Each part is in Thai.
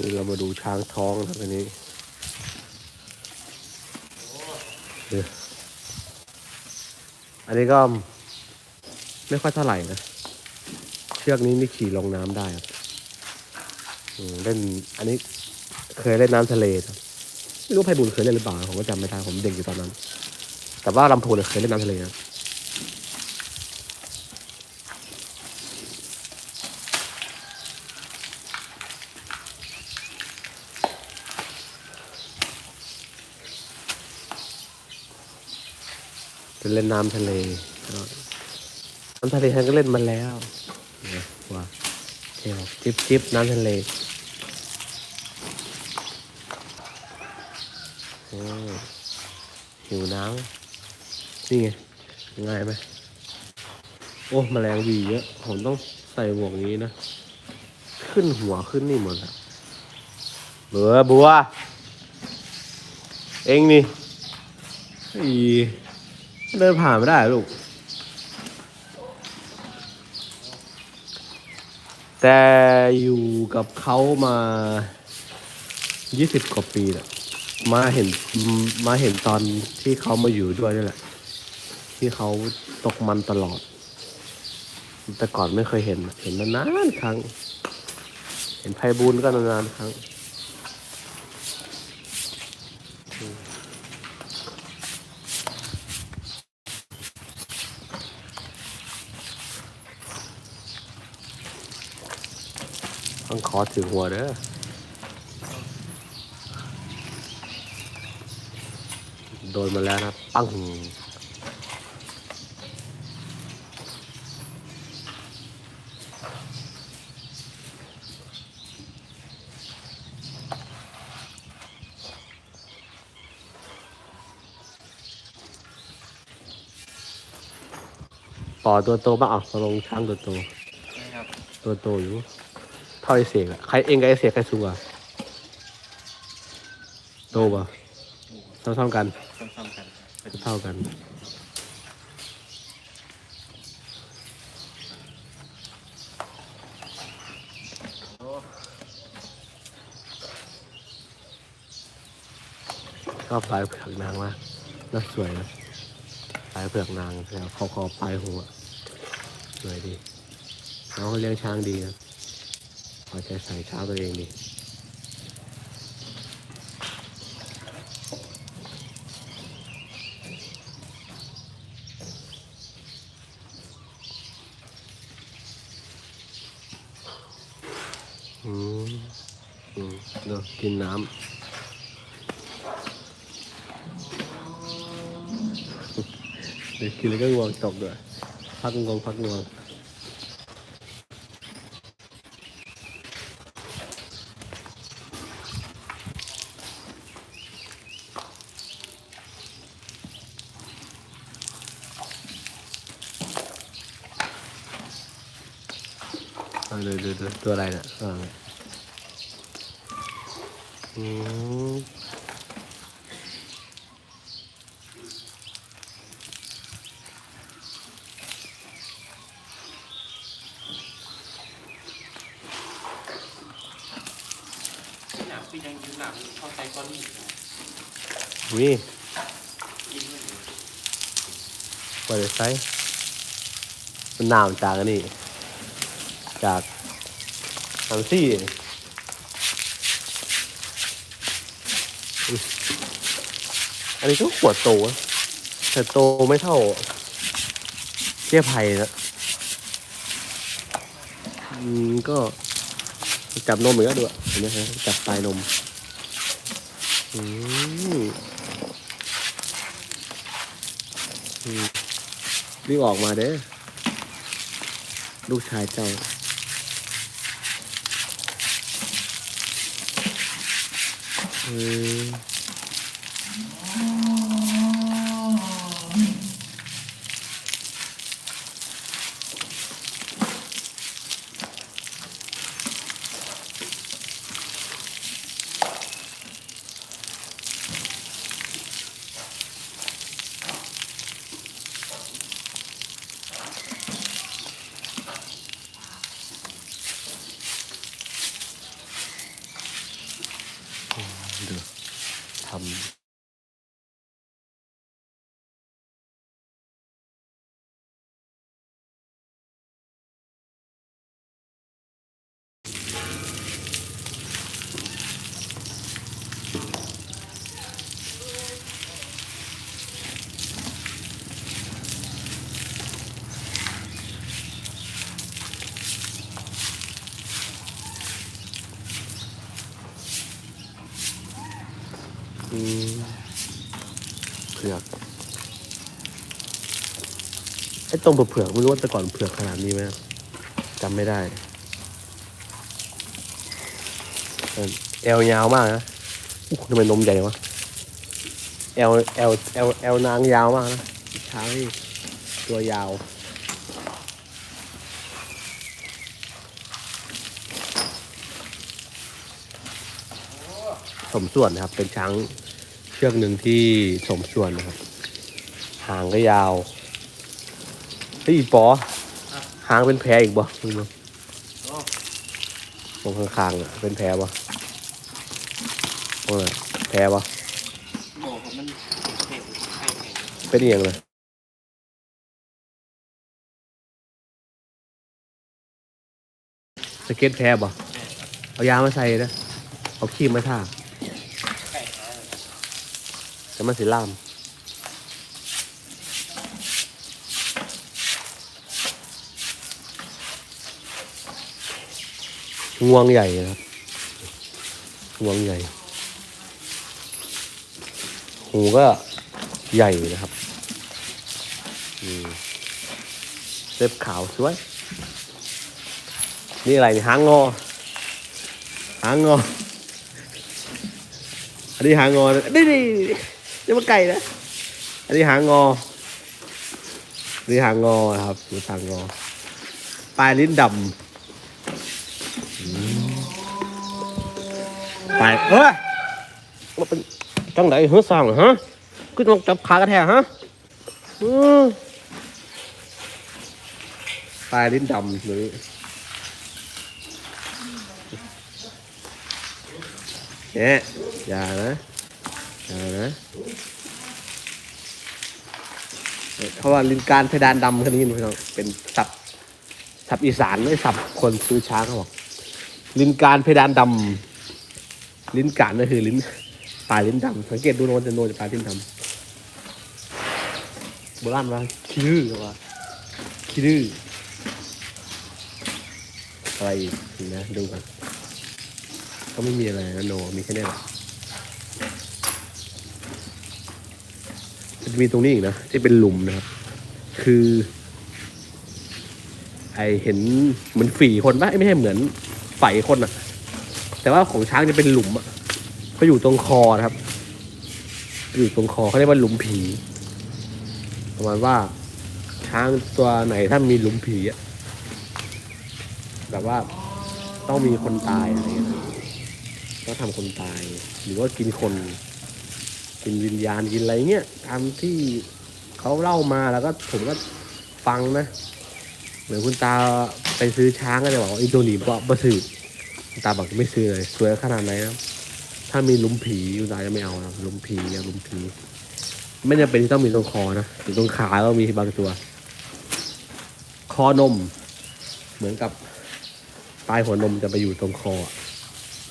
นี่เรามาดูช้างท้องนะครับอันนี้อันนี้ก็ไม่ค่อยเท่าไหร่นะ เชือกนี้นี่ขี่ลงน้ำได้ครับเล่นอันนี้เคยเล่นน้ำทะเลครับไม่รู้ไพบุญเคยเล่นหรือเปล่าผมก็จำไม่ได้ผมเด็กอยู่ตอนนั้น แต่ว่าลำพูนเคยเล่นน้ำทะเลนะ เล่นน้ำทะเลก็น้ำทะเลฉันก็เล่นมาแล้วเนี่ยว่าเที่ยวจิบจิบน้ำทะเลโอ้หิวน้ำนี่ไงง่ายไหมโอ้แมลงหวีเยอะ ผมต้องใส่หมวกนี้นะ ขึ้นหัวขึ้นนี่หมดอะเบื่อบัว เองนี่อี เดินผ่านไม่ได้ลูก แต่อยู่กับเขามา20กว่าปีแหล้วมาเห็นมาเห็นตอนที่เขามาอยู่ด้วยนี่แหละ ที่เขาตกมันตลอด แต่ก่อนไม่เคยเห็น เห็นนานๆครั้ง เห็นไพบูลก็นานๆครั้ง ต้ องขอถึงหัวเด้อโดนมาแล้วนะ ปังปอตัวโตบ้างอะตกลงช่างตัวโตนะครับตัวโตอยู่เท่าไอเสกอะใครเองกับไอเสกใครสูงอะโตป่ะเท่าเท่าๆกันซ้ำๆกันเป็นเท่ากัน ชอบปลายเผือกนางมากน่าสวยนะปลายเผือกนางแล้วคอคอปลายหัวสวยดีน้องเขาเลี้ยงช้างดีนะ พอใจใส่เช้าตัวเองดีอืมอืมเดี๋ยวกินน้ำเดี๋ยวกินแล้วก็งวงตกด้วย พักงวงพักงวง ดูดูดูตัวอะไรเนี่ยตัวอะไรอืมหนังพี่ยังยืนหนังเข้าใจก้อนหินนะวิกินไม่อยู่เปิดไฟมันหนาวจากอันนี้ จากทางซี่อันนี้ก็ขวดโตนะแต่โตไม่เท่าเทียบไผ่นะอืมก็จับนมเหมือนกันด้วยเห็นไหมครับจับปลายนมอืมอืมรีบออกมาเด้อลูกชายเจ้า อื มอืมเผือกไอ้ตรงเผือกไม่รู้ว่าแต่ก่อนเผือกขนาดนี้ไหมจำไม่ได้เออแอลยาวมากนะอู้ทำไมนมใหญ่วะแอลแอลแอลแอลนางยาวมากนะช้างนี่ตัวยาว มส่วนนะครับ เป็นช้างเชือกหนึ่งที่สมส่วนนะครับ หางก็ยาวเฮ้ยปอหางเป็นแผลอีกบ่มึงดูโอ้ตรงข้างๆอะเป็นแผลบ่โอ้ยแผลบ่เห็นเป็นอย่างเลยสเก็ตแผลบ่เอายามาใส่นะ เอาครีมมาทา แต่มันสิล่ามงวงใหญ่ครับงวงใหญ่ หูก็ใหญ่นะครับเล็บขาวสวย นี่อะไรนี่หางงอ หางงอ อันนี้หางงอนะ นี่นี่นี่มันไก่นะ อันนี้หางงออันนี้หางงอนะครับดูหางงอ ปลายลิ้นดำอืมปลายเฮ้ยมันเป็นจังไหนเฮ้ยสร้างเหรอฮะก็ต้องจับขากระแทกฮะอืมปลายลิ้นดำหรือเนี่ยอย่านะ อานะเพราะว่าลินการเพดานดำคนนี้พี่น้องเป็นศัพท์ศัพท์อีสานไม่ศัพท์คนซื้อช้างเขาบอกลินการเพดานดำลิ้นการก็คือลิ้นปลายลิ้นดำสังเกตดูโนนจะโนนจะปลายลิ้นดำโบราณว่าขี้ดื้อเขาว่าขี้ดื้ออะไรอีกนะดูกันก็ไม่มีอะไรนะโนมีแค่นี้แหละมัน จะมีตรงนี้อีกนะที่เป็นหลุมนะครับ คือ ไอเห็นเหมือนฝีคนปะเอ้ยไม่ใช่เหมือนไฝคนอะแต่ว่าของช้างจะเป็นหลุมอะก็อยู่ตรงคอนะครับ อยู่ตรงคอเขาเรียกว่าหลุมผีประมาณว่าช้างตัวไหนถ้ามีหลุมผีอะแบบว่าต้องมีคนตายอะไรอย่างเงี้ยก็ทำคนตาย หรือว่ากินคน กินวิญญาณกินอะไรเงี้ยตามที่เขาเล่ามาแล้วก็ผมก็ฟังนะ เหมือนคุณตาไปซื้อช้างก็จะบอกว่าไอ้ตัวหนีบ่บ่ซื้อคุณตาบอกไม่ซื้อเลยสวยขนาดไหนนะถ้ามีลุมผีคุณตาจะไม่เอานะลุมผีอะลุมผีไม่จำเป็นที่ต้องมีตรงคอนะหรือตรงขาก็มีบางตัว คอนม เหมือนกับปลายหัวนมจะไปอยู่ตรงคอ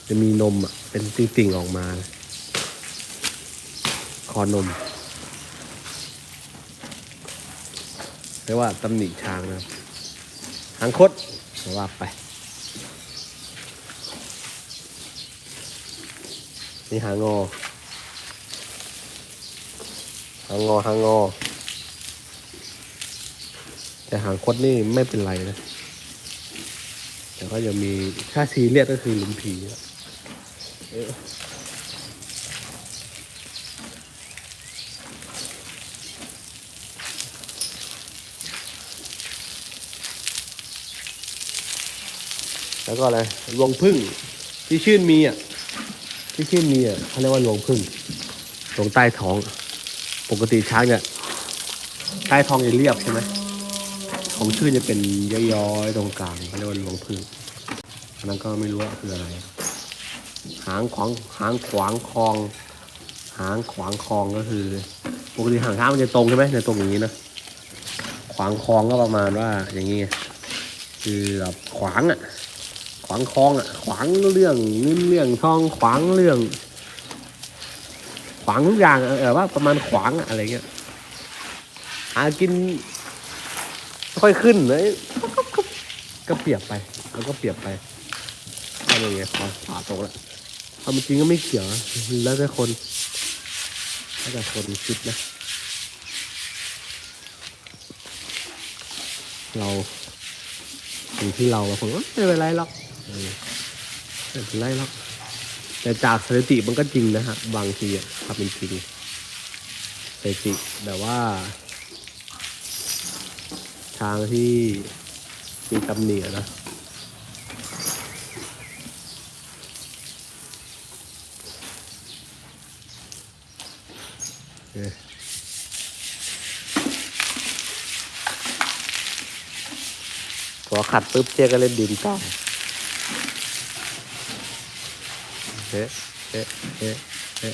จะมีนมอะเป็นติ่งๆออกมาค อนมเรียกว่าตำหนิช้างนะครับหางคดว่าไป นี่หางงอหางงอหางงอ แต่หางคดนี่ไม่เป็นไรนะ แต่ก็จะมีถ้าซีเรียสก็คือหลุมผีอะ แล้วก็อะไรรวงพึ่งที่ชื่นมีอะที่ชื่นมีอะเขาเรียกว่ารวงพึ่งตรงใต้ท้อง ปกติช้างเนี่ยใต้ท้องจะเรียบใช่ไหมของชื่นจะเป็นย้อยๆตรงกลางเขาเรียกว่ารวงพึ่งอันนั้นก็ไม่รู้ว่าคืออะไร หางขวางหางขวางคลอง หางขวางคลองก็คือปกติหางช้างมันจะตรงใช่ไหมจะตรงอย่างนี้นะขวางคลองก็ประมาณว่าอย่างนี้คือแบบขวางอะ ขวางคลองอะ ขวางเรื่องเงินเรื่องทองขวางเรื่อง ขวางทุกอย่างเออว่าประมาณขวางอะอะไรเงี้ยหากิน ค่อยขึ้นเลยก็เปรียบไปแล้วก็เปรียบไปอะไรเงี้ยขวาขาตรงแล้วความจริงก็ไม่เกี่ยวแล้วแต่คนถ้าแต่คนคิดนะ เราอยู่ที่เราผมก็ไม่เป็นไรหรอก ไม่เป็นไรหรอกแต่จากสถิติมันก็จริงนะฮะ บางทีอะครับเป็นจริงสถิติแบบว่า ทางที่มีตำหนิอะนะโอเคพอขัดปุ๊บเจ๊ก็เล่นดินต่อ เฮ้เฮ้เฮ้เฮ้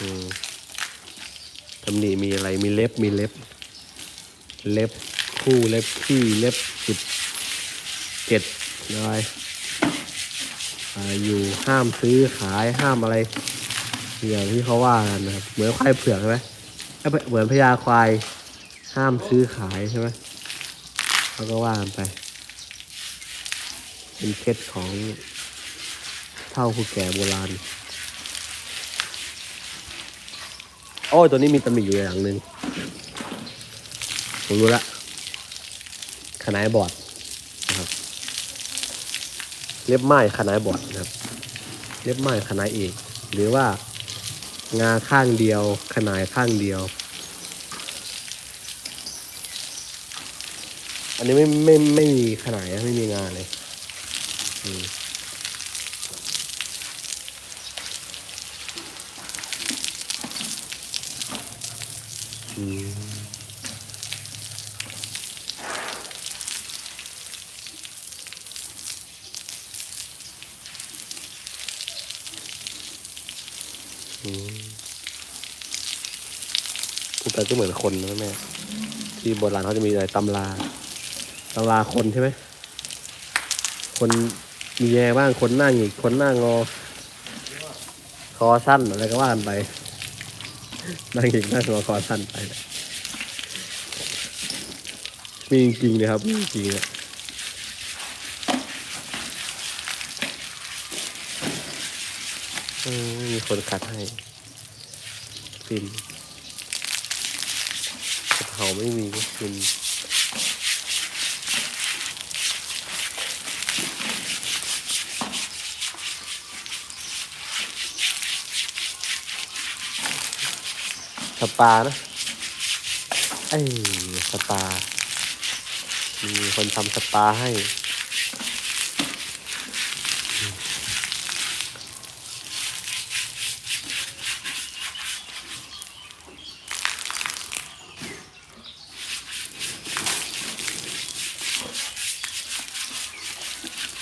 อืมตำหนิมีอะไรมีเล็บมีเล็บ เล็บคู่เล็บขี้เล็บสิบเจ็ดอะไรอ่าอยู่ห้ามซื้อขายห้ามอะไรอย่างที่เขาว่ากันนะครับเหมือนควายเผือกใช่ไหมเอ้ยเหมือนพญาควายห้ามซื้อขายใช่ไหมเขาก็ว่ากันไป เป็นเคล็ดของ เท่าผู้แก่โบราณ โอ้ยตัวนี้มีตำหนิอยู่อย่างหนึ่งผมรู้ละขนายบอดนะครับ เล็บไม้ขนายบอดนะครับ เล็บไม้ขนายเอกหรือว่างาข้างเดียว ขนายข้างเดียว อันนี้ไม่ไม่ไม่มีขนายไม่มีงาเลยอืมอืมอืม พูดไปก็เหมือนคนนะแม่ ที่โบราณเขาจะมีอะไรตำราตำราคนใช่ไหม คนมีแย่บ้างคนหน้าหงิกคนหน้างอ คอสั้นอะไรก็ว่ากันไปหน้าหงิกหน้างอคอสั้นไปมีจริงๆเลยครับมีจริงๆเลยเออมีคนขัดให้ฟิน เพราไม่มีก็กินสปานะไอ้สปา มีคนทำสปาให้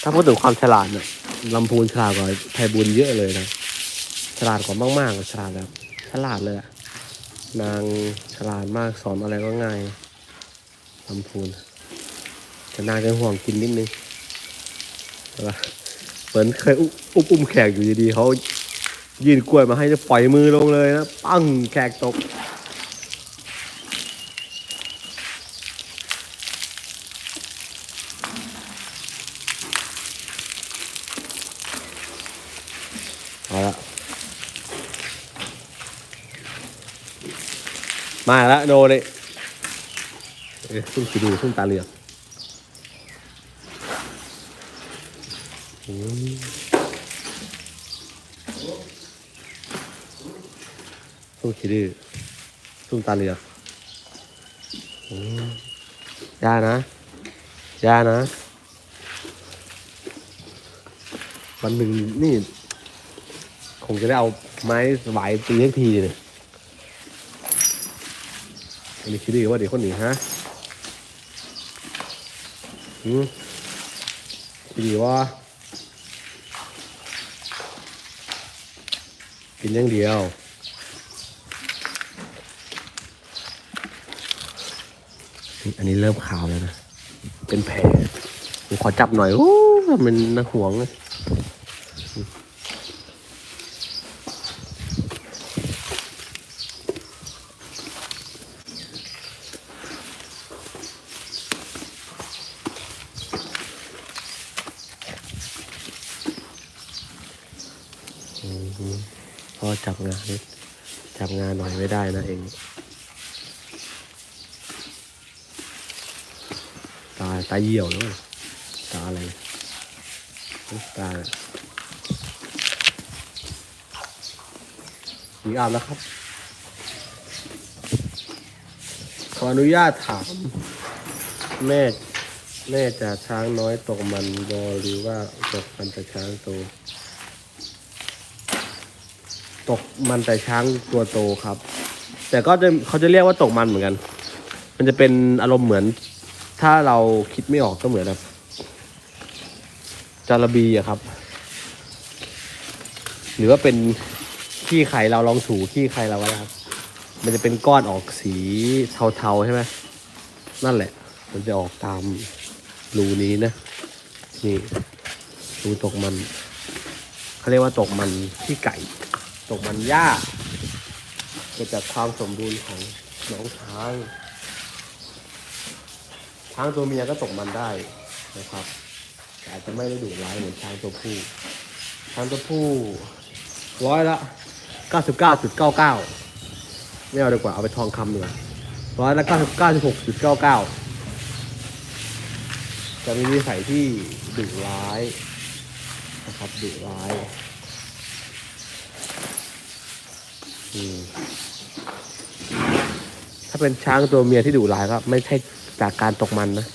าพูดถึงความฉลาดเนี่ยลำพูนฉลาดกว่าไทยบุญเยอะเลยนะ ฉลาดกว่ามากๆฉลาดแบบฉลาดเลยอะนางฉลาดมากสอนอะไรก็ง่ายลำพูนแต่นางจะห่วงกินนิดนึงเหมือนเคยอุ้มอุ้มอุ้มแขกอยู่ดีๆเขายื่นกล้วยมาให้จะปล่อยมือลงเลยนะ ปั้งแขกตก เอาละ มาแล้วโดเลยเอ้ยซุ่มสีดูซุ่มตาเหลือกซุ่มสีดื้อซุ่มตาเหลือกอืมยานะยานะ วันหนึ่งนี่ คงจะได้เอาไม้สวายตีสักทีเลย อันนี้คิดดีว่าเด็กคนนี้ฮะหืมคิดดีว่ากินอย่างเดียวอันนี้เริ่มขาวแล้วนะ เป็นแผลผมขอจับหน่อย โอ้มันน่าห่วงเลย อืม พ่อจับงานนิดจับงานหน่อย ไม่ได้นะเอง ตาตาเหี่ยวแล้วตาอะไรตาหญิงอาบแล้วครับ ขออนุญาตถาม แม่แม่จะช้างน้อยตกมันบอหรือว่าตกมันแต่ช้างโต ตกมันแต่ช้างตัวโตครับ แต่ก็จะเขาจะเรียกว่าตกมันเหมือนกัน มันจะเป็นอารมณ์เหมือน ถ้าเราคิดไม่ออกก็เหมือนแบบจาระบีอะครับ หรือว่าเป็นขี้ไข่เราลองถูขี้ไข่เราไว้ครับ มันจะเป็นก้อนออกสีเทาๆใช่ไหมนั่นแหละ มันจะออกตามรูนี้นะ นี่รูตกมันเขาเรียกว่าตกมันที่ไก่ ตกมันหญ้า กิดจากความสมดุลของน้องช้าง ช้างตัวเมียก็ตกมันได้นะครับแต่อาจจะไม่ได้ดุร้ายเหมือนช้างตัวผู้ ช้างตัวผู้ร้อยละเก้าสิบเก้าจุดเก้าเก้าไม่เอาดีกว่า เอาไปทองคำดีกว่าร้อยละเก้าสิบเก้าจุดหกจุดเก้าเก้าจะมีนิสัยที่ดุร้ายนะครับดุร้าย อืมาเป็นช้างตัวเมียที่ดุร้ายก็ไม่ใช่จากการตกมันนะ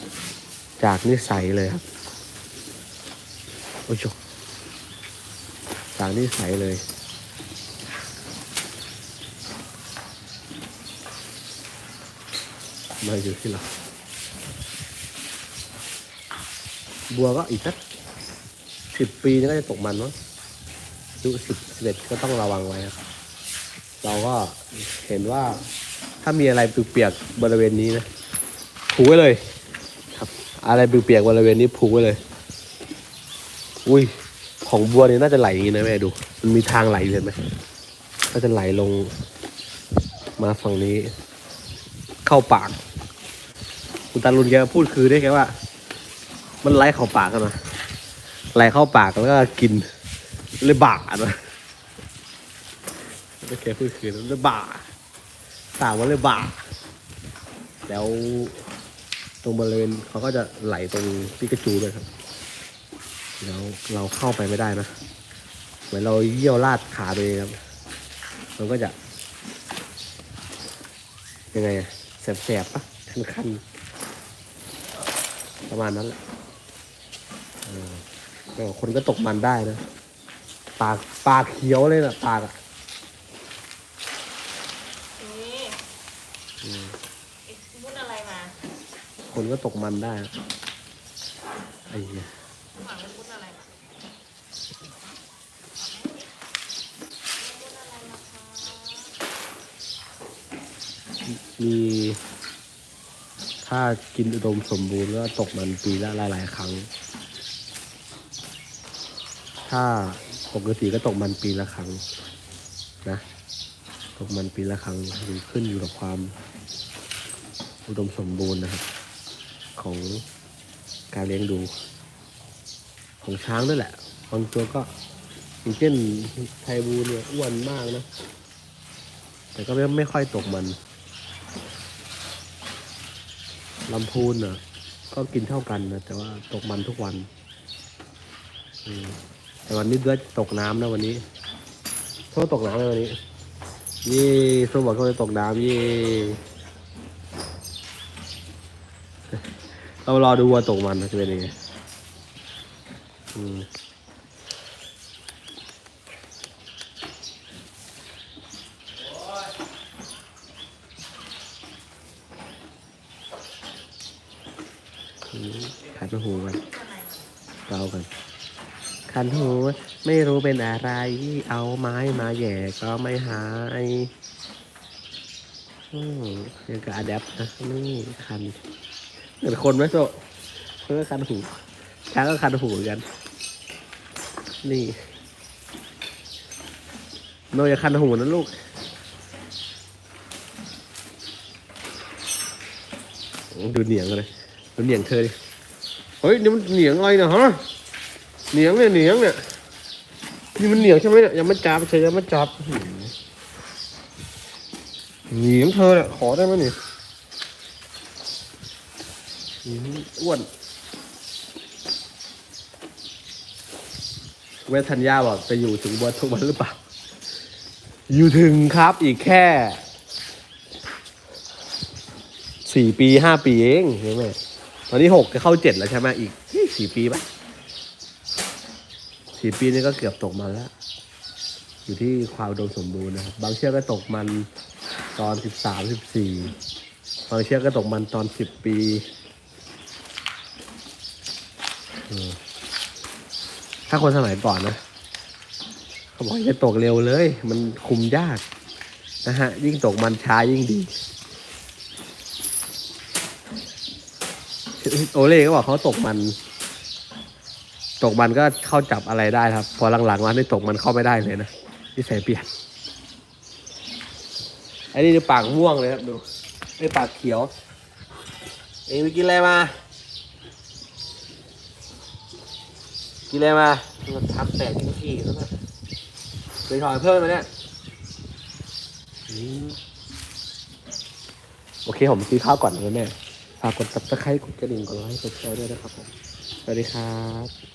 จากนิสัยเลยครับโอ้ยโจจากนิสัยเลย มาอยู่ที่เราบัวก็อีกสักสิบปีนี่ก็จะตกมันมั้งอายุสิบสิบเอ็ดก็ต้องระวังไว้ครับ เราก็เห็นว่า ถ้ามีอะไรเปียกๆบริเวณนี้นะผูกไว้เลย ครับ อะไรเปียกๆบริเวณนี้ผูกไว้เลย อุ้ยของบัวนี่น่าจะไหลอย่างนี้นะแม่ดู มันมีทางไหลเห็นไหมก็จะไหลลง มาฝั่งนี้ เข้าปาก คุณตาลุนแกพูดคือได้แค่ว่า มันไหลเข้าปากกันนะไหลเข้าปากแล้วก็กินเลยบาดนะแล้วแกพูดคือเลยบาด ตางว่าเลยบ่าแล้วตรงบริเวณเขาก็จะไหลตรงปิกาจูด้วยครับ แล้วเราเข้าไปไม่ได้นะ เหมือนเราเยี่ยวลาดขาตัวเองครับ มันก็จะ ยังไงแสบๆปะคันๆ ประมาณนั้นแหละแต่คนก็ตกมันได้นะ ปากปากเขียวเลยนะปากอะ นี่ อื มไอ้พูดอะไรมาคนก็ตกมันได้นะไอ้เหี้ยหวังมันพูดอะไรมาพูดอะไรมาคะมีถ้ากินอุดมสมบูรณ์ก็ตกมันปีละหลาย ๆ ครั้ง ถ้าปกติก็ตกมันปีละครั้งนะ ตกมันปีละครั้งอยู่ขึ้นอยู่กับความ อุดมสมบูรณ์นะครับ ของการเลี้ยงดู ของช้างด้วยแหละบางตัวก็อย่างเช่นไทบูเนี่ยอ้วนมากนะ แต่ก็ไม่ไม่ค่อยตกมันลำพูนอะก็กินเท่ากันนะแต่ว่าตกมันทุกวันแต่วันนี้เดือดตกน้ำนะวันนี้โทษตกน้ำเลยวันนี้ ยี่สมบอกเขาจะตกน้ำยี่ เรารอดูวัวตกมันจะเป็นยังไงอือขัดหูกันเกากันขันหูไม่รู้เป็นอะไร เอาไม้มาแย่ก็ไม่หายอืมยังกับอะแดปนะนี่คัน เหมือนคนไหมโซเพื่อคันหูช้างก็คันหูเหมือนกัน นี่โนอย่าคันหูนะลูกดูเหนียงเลยดูเหนียงเธอดิเฮ้ยนี่มันเหนียงอะไรนะฮะเหนียงเนี่ยเหนียงเนี่ยนี่มันเหนียวใช่ไหมเนี่ยยังไม่จับใช่ยังไม่จับอื้อหือหนีของเธอเนี่ยขอได้ไหมเนี่อื้ อ้วน เวทัญญาบอกจะอยู่ถึงวันทุกวันหรือเปล่า อยู่ถึงครับอีกแค่สี่ปีห้าปีเองใช่ไหมตอนนี้หกจะเข้าเจ็ดแล้วใช่ไหมอีกสี่ปีปะสี่ปีนี่ก็เกือบตกมันแล้ว อยู่ที่ความดมสมบูรณ์นะครับบางเชือกก็ตกมันตอนสิบสามสิบสี่บางเชือกก็ตกมันตอนสิบปีอืม ถ้าคนสมัยก่อนนะเขาบอกอย่าตกเร็วเลย มันคุมยากนะฮะ ยิ่งตกมันช้ายิ่งดี โอเล่ก็บอกเขาตกมัน ตกมันก็เข้าจับอะไรได้ครับ พอหลังๆมานี่ตกมันเข้าไม่ได้เลยนะนิสัยเปลี่ยนไอ้นี่ดูปากม่วงเลยครับดูไอ้ปากเขียว เองไปกินอะไรมา กินอะไรมามันทำแตกกินขี้แล้วนะไปถอยเพิ่มมาเนี่ยอืมโอเค ผมซื้อข้าวก่อนเลยแม่ฝากกด subscribe กดกระดิ่งกดไลค์กดแชร์ด้วยนะครับผม สวัสดีครับ